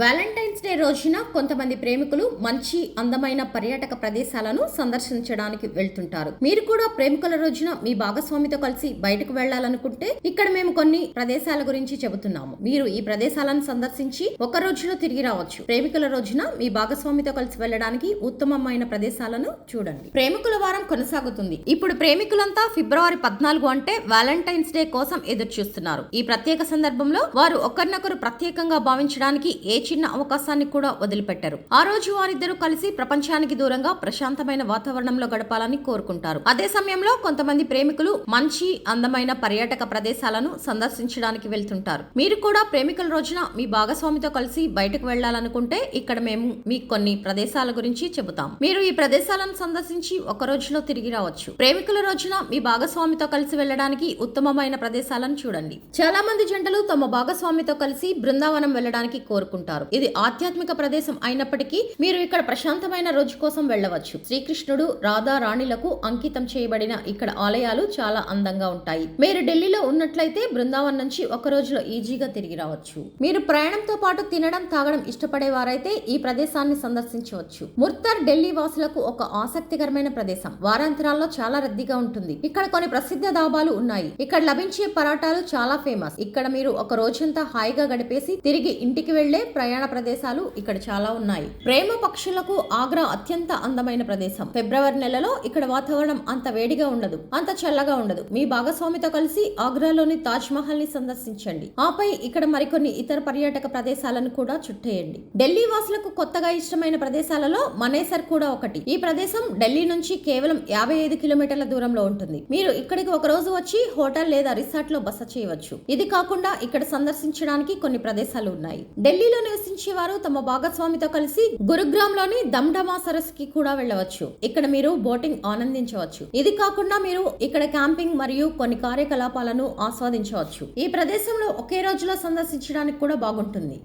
Valentine's day రోజున కొంతమంది ప్రేమికులు మంచి అందమైన పర్యాటక ప్రదేశాలను సందర్శించడానికి వెళ్తుంటారు. మీరు కూడా ప్రేమికుల రోజున మీ భాగస్వామితో కలిసి బయటకు వెళ్ళాలనుకుంటే ఇక్కడ మేము కొన్ని ప్రదేశాల గురించి చెబుతున్నాము. మీరు ఈ ప్రదేశాలను సందర్శించి ఒక రోజులో తిరిగి రావచ్చు. ప్రేమికుల రోజున మీ భాగస్వామితో కలిసి వెళ్ళడానికి ఉత్తమమైన ప్రదేశాలను చూడండి. ప్రేమికుల వారం కొనసాగుతుంది. ఇప్పుడు ప్రేమికులంతా ఫిబ్రవరి పద్నాలుగు అంటే వ్యాలంటైన్స్ డే కోసం ఎదురు చూస్తున్నారు ఈ ప్రత్యేక సందర్భంలో వారు ఒకరినొకరు ప్రత్యేకంగా భావించడానికి ఏ చిన్న అవకాశాన్ని కూడా వదిలిపెట్టారు. ఆ రోజు వారిద్దరూ కలిసి ప్రపంచానికి దూరంగా ప్రశాంతమైన వాతావరణంలో గడపాలని కోరుకుంటారు. అదే సమయంలో కొంతమంది ప్రేమికులు మంచి అందమైన పర్యాటక ప్రదేశాలను సందర్శించడానికి వెళ్తుంటారు. మీరు కూడా ప్రేమికుల రోజున మీ భాగస్వామితో కలిసి బయటకు వెళ్ళాలనుకుంటే ఇక్కడ మేము మీకు కొన్ని ప్రదేశాల గురించి చెబుతాం. మీరు ఈ ప్రదేశాలను సందర్శించి ఒక రోజులో తిరిగి రావచ్చు. ప్రేమికుల రోజున మీ భాగస్వామితో కలిసి వెళ్ళడానికి ఉత్తమమైన ప్రదేశాలను చూడండి. చాలా మంది జంటలు తమ భాగస్వామితో కలిసి బృందావనం వెళ్ళడానికి కోరుకుంటారు. ఇది ఆధ్యాత్మిక ప్రదేశం అయినప్పటికీ మీరు ఇక్కడ ప్రశాంతమైన రోజు కోసం వెళ్ళవచ్చు. శ్రీకృష్ణుడు రాధా రాణిలకు అంకితం చేయబడిన ఇక్కడ ఆలయాలు చాలా అందంగా ఉంటాయి. మీరు ఢిల్లీలో ఉన్నట్లయితే బృందావన్ నుంచి ఒక రోజులో ఈజీగా తిరిగి రావచ్చు. మీరు ప్రయాణంతో పాటు తినడం తాగడం ఇష్టపడే వారైతే ఈ ప్రదేశాన్ని సందర్శించవచ్చు. ముర్తర్ ఢిల్లీ వాసులకు ఒక ఆసక్తికరమైన ప్రదేశం. వారాంతరాల్లో చాలా రద్దీగా ఉంటుంది. ఇక్కడ కొన్ని ప్రసిద్ధ దాబాలు ఉన్నాయి. ఇక్కడ లభించే పరాటాలు చాలా ఫేమస్. ఇక్కడ మీరు ఒక రోజంతా హాయిగా గడిపేసి తిరిగి ఇంటికి వెళ్ళే ప్రయాణ ప్రదేశాలు ఇక్కడ చాలా ఉన్నాయి. ప్రేమ పక్షులకు ఆగ్రా అత్యంత అందమైన ప్రదేశం. ఫిబ్రవరి నెలలో ఇక్కడ వాతావరణం అంత వేడిగా ఉండదు అంత చల్లగా ఉండదు. మీ భాగస్వామితో కలిసి ఆగ్రాలోని తాజ్ మహల్ని సందర్శించండి. ఆపై ఇక్కడ మరికొన్ని ఇతర పర్యాటక ప్రదేశాలను కూడా చుట్టేయండి. ఢిల్లీ వాసులకు కొత్తగా ఇష్టమైన ప్రదేశాలలో మనేసర్ కూడా ఒకటి. ఈ ప్రదేశం ఢిల్లీ నుంచి కేవలం యాభై ఐదు కిలోమీటర్ల దూరంలో ఉంటుంది. మీరు ఇక్కడికి ఒక రోజు వచ్చి హోటల్ లేదా రిసార్ట్లో బస చేయవచ్చు. ఇది కాకుండా ఇక్కడ సందర్శించడానికి కొన్ని ప్రదేశాలు ఉన్నాయి. ఢిల్లీలోని నివసించేవారు తమ భాగస్వామితో కలిసి గురుగ్రామ్లోని దమ్డమా సరస్సుకి కూడా వెళ్ళవచ్చు. ఇక్కడ మీరు బోటింగ్ ఆనందించవచ్చు. ఇది కాకుండా మీరు ఇక్కడ క్యాంపింగ్ మరియు కొన్ని కార్యకలాపాలను ఆస్వాదించవచ్చు. ఈ ప్రదేశంలో ఒకే రోజులో సందర్శించడానికి కూడా బాగుంటుంది.